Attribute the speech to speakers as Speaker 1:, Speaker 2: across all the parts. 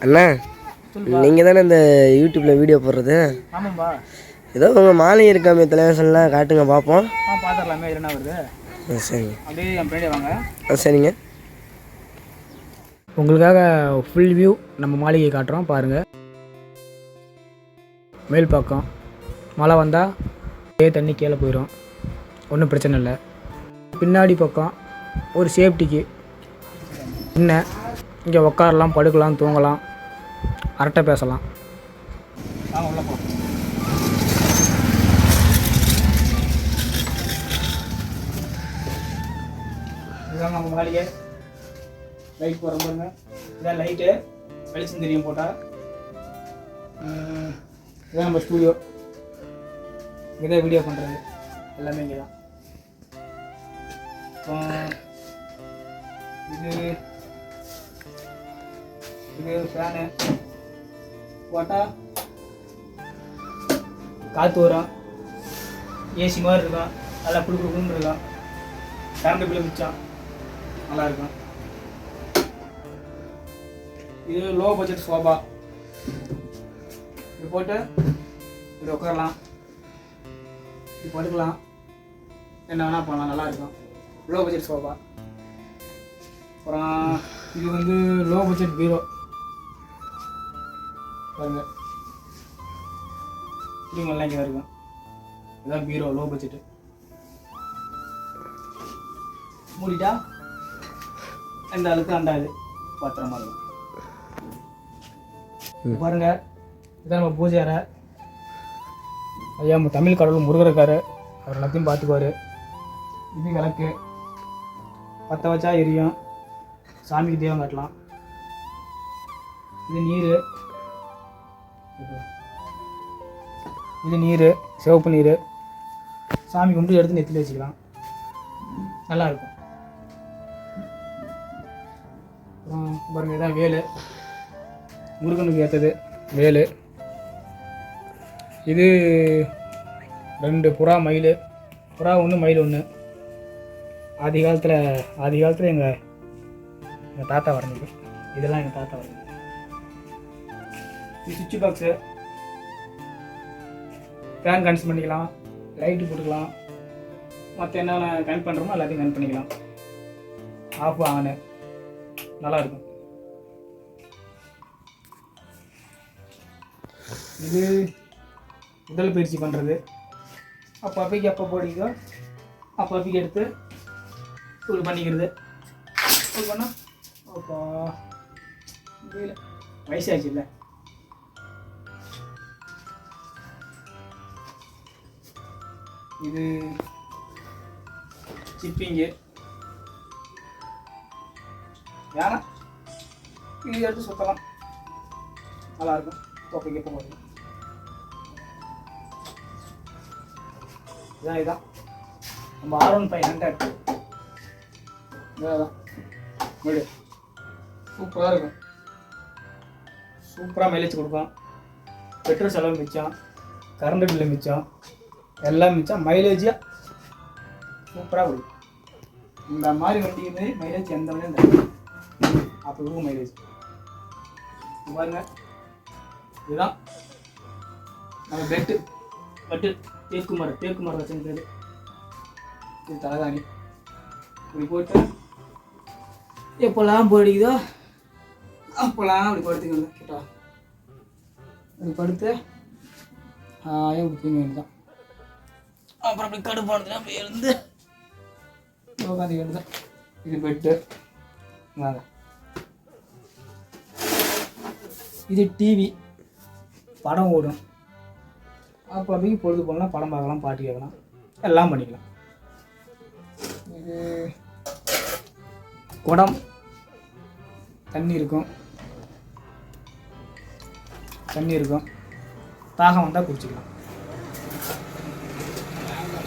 Speaker 1: அண்ணா நீங்கள் தானே இந்த யூடியூப்பில் வீடியோ போடுறது?
Speaker 2: ஆமாம்பா.
Speaker 1: ஏதோ உங்கள் மாலை இருக்காமே தலைவாசல்லாம் காட்டுங்க பார்ப்போம்
Speaker 2: ஆ பார்த்துடலாமே என்ன வருது.
Speaker 1: ஆ, சரிங்க.
Speaker 2: அப்படியே என் பின்னாடி வாங்க.
Speaker 1: ஆ சரிங்க.
Speaker 2: உங்களுக்காக ஃபுல் வியூ நம்ம மாளிகை காட்டுறோம் பாருங்கள் மேல் பக்கம் மழை வந்தால் அப்படியே தண்ணி கீழே போயிடும் ஒன்றும் பிரச்சனை இல்லை. பின்னாடி பக்கம் ஒரு சேஃப்டிக்கு என்ன இங்கே உட்காரலாம் படுக்கலாம் தூங்கலாம். அரட்டை பேசலாம். உள்ள போ இதுதான் நம்ம மாளிகை லைட் போகிற பாருங்க. இதான் லைட்டு வெளிச்சம் தெரியும் போட்டால் இதான் நம்ம ஸ்டூடியோ இதான் தான் வீடியோ பண்ணுறது எல்லாமே இங்கே தான் இது இது ஃபேனு போட்டா காற்று வரும். ஏசி மாதிரி இருக்கும். நல்லா குடு குடுன்னு இருக்கும். கரண்ட் பில்லு மிச்சம் நல்லா இருக்கும். இது லோ பட்ஜெட் சோபா இது போட்டு இப்படி உட்காரலாம். இப்படி படுக்கலாம். என்ன வேணால் பண்ணலாம். நல்லா இருக்கும். லோ பட்ஜெட் சோபா அப்புறம் இது வந்து லோ பட்ஜெட் பீரோ பாருங்க இப்படிங்கெல்லாம் இங்கே இருக்கும் இதுதான் பீரோ லோ பட்ஜெட்டு மூடிட்டா? அந்த ஆளுக்கு அந்த இது பாத்திரமா இருக்கும். பாருங்க. இதான் நம்ம பூஜை அறை. ஐயா நம்ம தமிழ் கடவுள் முருகர் இருக்காரு. அவர் எல்லாத்தையும் பார்த்துக்குவார். இது விளக்கு. பற்ற வச்சா எரியும். சாமிக்கு தெய்வம் காட்டலாம். இது நீர். இது நீர் சிவப்பு நீர். சாமி கும்பிட்டு எடுத்து நெத்தில் வச்சுக்கலாம். நல்லா இருக்கும் அப்புறம் பாருங்க இதான் வேலு. முருகனுக்கு ஏற்றது வேலு. இது ரெண்டு புறா மயில். புறா ஒன்று மயில் ஒன்று ஆதி காலத்தில் ஆதி காலத்தில் எங்கள் எங்கள் தாத்தா வரைஞ்சது. இதெல்லாம் எங்கள் தாத்தா வரைஞ்சது. சுவிட்ச் பாக்ஸு. ஃபேன் கனெக்ட் பண்ணிக்கலாம். லைட்டு போட்டுக்கலாம். மற்ற என்னென்ன கனெக்ட் பண்ணுறோமோ எல்லாத்தையும் கனெக்ட் பண்ணிக்கலாம். ஆஃப் ஆனு நல்லா இருக்கும் இது உடல் பயிற்சி பண்ணுறது அப்போ அப்பைக்கு அப்போ போடிக்கோ அப்போ அப்பைக்கு எடுத்து இப்படி பண்ணிக்கிறது. இப்படி பண்ணால் அப்போ வயசாச்சு இல்லை இது சிப்பிங்கு. வேணாம் இது எடுத்து சுத்தலாம். நல்லா இருக்கும். தொப்பைக்கு கேட்க போடுறது இதான் இதான். நம்ம ஆர் ஒன் ஃபைவ் ஹண்ட்ரட் இதான் வீடு சூப்பராக இருக்கும். சூப்பராக மைலேஜ் கொடுக்கும் பெட்ரோல் செலவு மிச்சம். கரண்ட் பில்லு மிச்சம். எல்லாம் மிச்சம் மைலேஜாக சூப்பராக கொடுக்கும் இந்த மாதிரி வண்டி மைலேஜ் எந்த வண்டியும் தராது அப்போ இருக்கும் மைலேஜ் பாருங்க இதுதான் நம்ம பெட்டு பட்டு தேக்கு மரம் தேக்கு மரம் வச்சுருக்கிறது இது தலைதாணி இப்படி போட்டு எப்போல்லாம் போடிக்குதோ அப்போல்லாம் அப்படி படுத்துக்கணும் கேட்டா இப்படி படுத்து ஆயே தூங்க தான் அப்புறம் அப்படி கடுப்பானதுல அப்படி இருந்து. உட்காந்து வேண்டியதான் இது பெட்டு. இது டிவி படம் ஓடும். அப்போ அப்படி பொழுது போகலாம் படம் பார்க்கலாம் பாட்டு கேட்கலாம். எல்லாம் பண்ணிக்கலாம். இது குடம். தண்ணி இருக்கும். தண்ணி இருக்கும். தாகம் வந்தால் குடிச்சிக்கலாம்.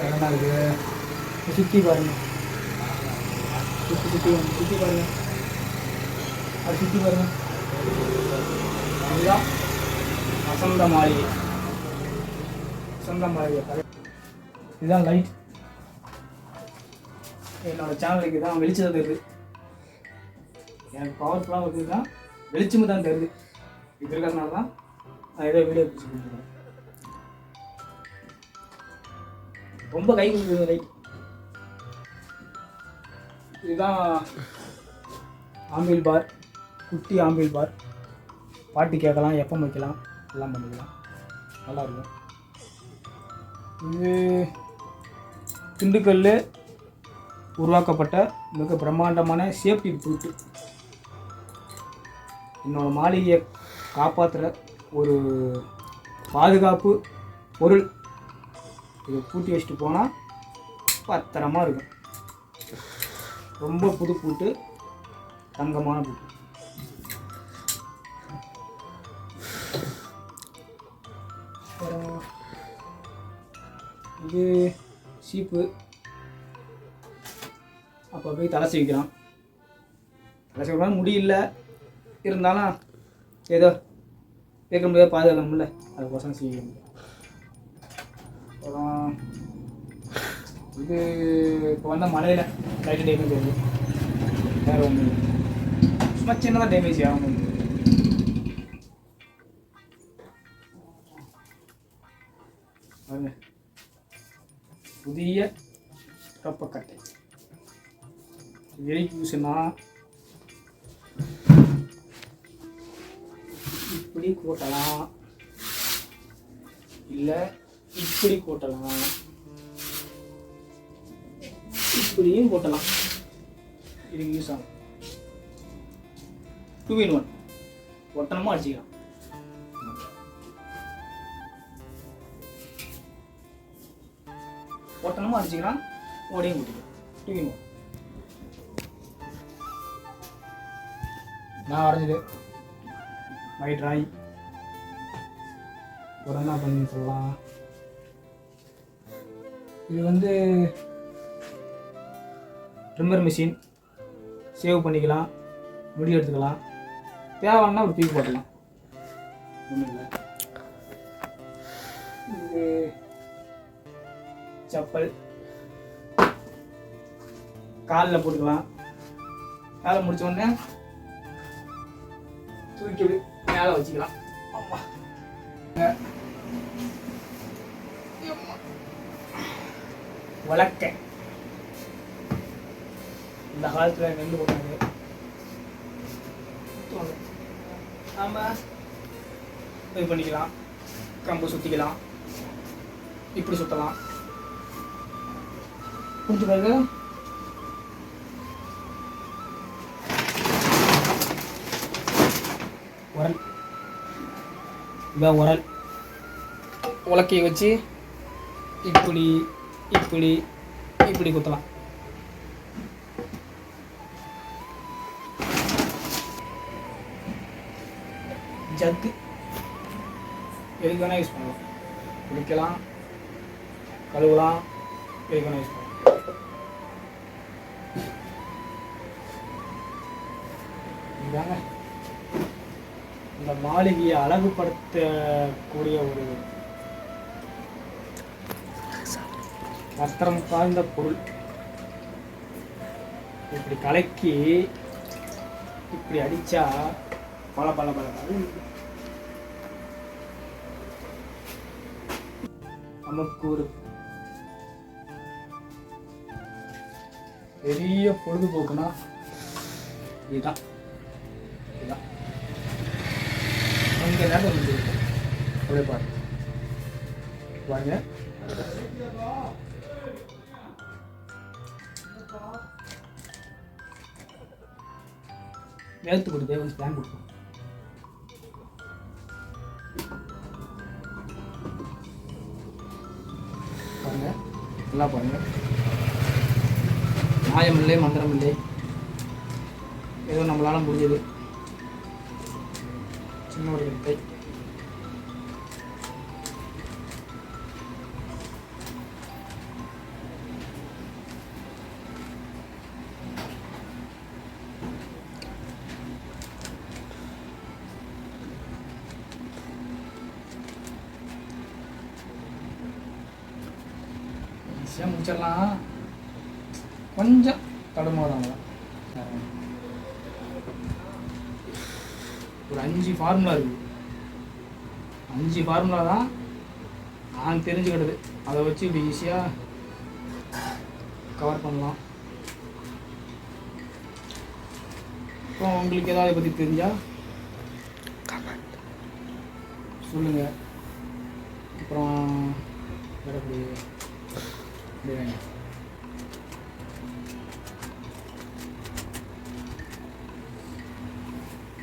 Speaker 2: வேற இருக்குது. சுற்றி பாருங்கள் சுற்றி சுற்றி சுற்றி பாருங்கள் அது சுற்றி பாருங்கள் அதுதான் வசந்த மாளிகை. வசந்த மாளிகை இதுதான் லைட் என்னோட சேனலுக்கு தான் வெளிச்சம் தருது. எனக்கு பவர்ஃபுல்லாக வருது தான் வெளிச்சமும் தான் தருது. இது இருக்கிறதுனால தான் நான் ஏதோ வீடியோ பிடிச்சி ரொம்ப கை கொடுக்குது லைட் இதுதான் ஆம்பிள் பார் குட்டி ஆம்பிள் பார். பாட்டு கேட்கலாம் எப்போ வைக்கலாம் எல்லாம் பண்ணிக்கலாம். நல்லா இருக்கும். இது திண்டுக்கல்ல உருவாக்கப்பட்ட மிக பிரம்மாண்டமான சேஃப்டி பூட்டு என்னோடய மாளிகையை காப்பாற்றுற ஒரு பாதுகாப்பு பொருள் இதை பூட்டி வச்சுட்டு போனால் பத்திரமா இருக்கும். ரொம்ப புது பூட்டு தங்கமான பூட்டு. அப்புறம் இது சீப்பு. அப்போ போய் தலை சீவிக்கலாம் தலை சீவிக்கலாம் முடியல இருந்தாலும் ஏதோ கேட்க முடியாது பாதுகாக்கணும்ல. அதுக்கோசரம் சீவிக்கணும். அப்புறம் இது இப்போ வந்த மழையில் லைட்டு டேமேஜ் ஆகுது வேறு ஒன்றும் சும்மா சின்னதாக டேமேஜ் ஆகும் புதிய கப்பக்கட்டை. எரிக்கு யூஸ்னா இப்படி கூட்டலாம் இல்லை இப்படி கூட்டலாம். இப்படியும் கூட்டலாம். இதுக்கு யூஸ் ஆகும் டூ இன் ஒன் ஒட்டனமாக அடிச்சிக்கலாம். ஒட்டனமாக அடிச்சிக்கலாம். ஓடையும் கூட்டிக்கலாம். டூ இன் ஒன் நான் வரைஞ்சது. மை ட்ராயிங் ஒரு என்ன பண்ணி சொல்லலாம். இது வந்து ட்ரிம்மர் மிஷின். சேவ் பண்ணிக்கலாம். முடி எடுத்துக்கலாம். தேவைன்னா ஒரு தூக்கி போட்டுக்கலாம். ஒன்றும் இல்லை இது செப்பல். காலில் போட்டுக்கலாம். காலை முடிச்ச உடனே தூக்கி மேலே வச்சுக்கலாம். அம்மா. வளர்க்க இந்த காலத்தில் நெல் போட்டாங்க. நம்ம இது பண்ணிக்கலாம். கம்பு சுற்றிக்கலாம் இப்படி சுற்றலாம் புரிஞ்சு பாருங்க. உரல். இதான் உரல். உலக்கையை வச்சு இப்படி இப்படி இப்படி குத்தலாம். ஜக்கு எதுக்கு வேணால் யூஸ் பண்ணலாம். குளிக்கலாம் கழுவலாம். எதுக்கு வேணால் யூஸ் பண்ணலாம். இதாங்க இந்த மாளிகையை அழகுபடுத்தக்கூடிய ஒரு வஸ்திரம் சார்ந்த பொருள். இப்படி கலக்கி இப்படி அடிச்சா பல பல பல பல நமக்கு ஒரு பெரிய பொழுதுபோக்குனா இதுதான். இதுதான். அங்கே நேரம் வந்து அப்படியே பாருங்க. பாருங்க. வேர்த்து கொடுத்து கொஞ்சம் ஸ்பேன் கொடுப்போம். பாருங்க நல்லா பாருங்க. மாயமில்லை இல்லை மந்திரம் இல்லை. ஏதோ நம்மளால முடிஞ்சது. சின்ன ஒரு வித்தை ஈஸியாக முடிச்சிடலாம். கொஞ்சம் தடுமாறாங்க ஒரு அஞ்சு ஃபார்முலா இருக்குது அஞ்சு ஃபார்முலா தான் நான் தெரிஞ்சுக்கிட்டது. அதை வச்சு இப்படி ஈஸியாக கவர் பண்ணலாம். அப்புறம் உங்களுக்கு ஏதாவது பற்றி தெரிஞ்சா சொல்லுங்க. அப்புறம் வேற எப்படி?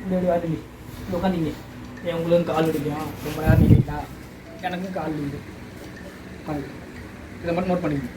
Speaker 2: இப்படி வாட்டி உட்காந்தீங்க ஏன் உங்களுக்கும் கால் வலிக்கும். ரொம்ப நேரம் நிற்கிறீங்களா எனக்கும் கால் வலிக்குது. உட்காந்து இதை மட்டும் நோட் பண்ணிக்கோங்க.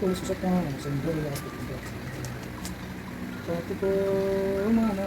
Speaker 2: கொலுசு சத்தம் சென்று காத்துக்கோ. மாமா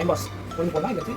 Speaker 2: இதான் டைம் பாஸ் ஒன்று போனால் இதை